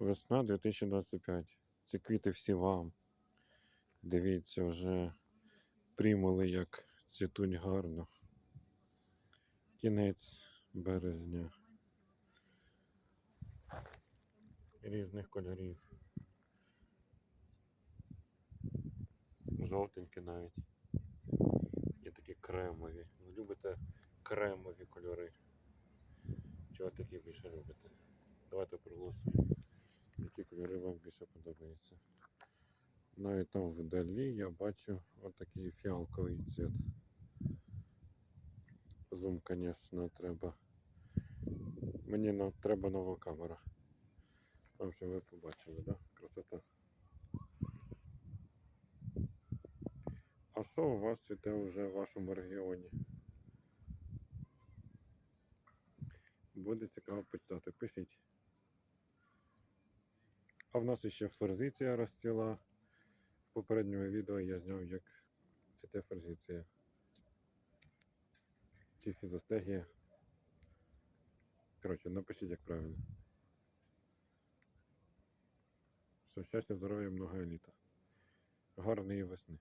Весна 2025. Ці квіти всі вам. Дивіться, вже примули, як цвітуть гарно. Кінець березня. Різних кольорів. Жовтенькі навіть. Є такі кремові. Ви любите кремові кольори. Чого такі більше любите? Давайте проголосуємо. Які кольори вам більше подобаються. Навіть там вдалі я бачу отакий фіалковий цвіт. Зум, звісно, треба. Мені на, треба нова камера. В общем, ви побачили, да? Красота. А що у вас цвіте вже в вашому регіоні? Буде цікаво почитати. Пишіть. А в нас ще форзиція розцвіла. Попередньому відео я зняв, як цвіте форзиція. Чи фізостегія. Коротше, напишіть, як правильно. Все, щастя, здоров'я, много еліта. Гарної весни.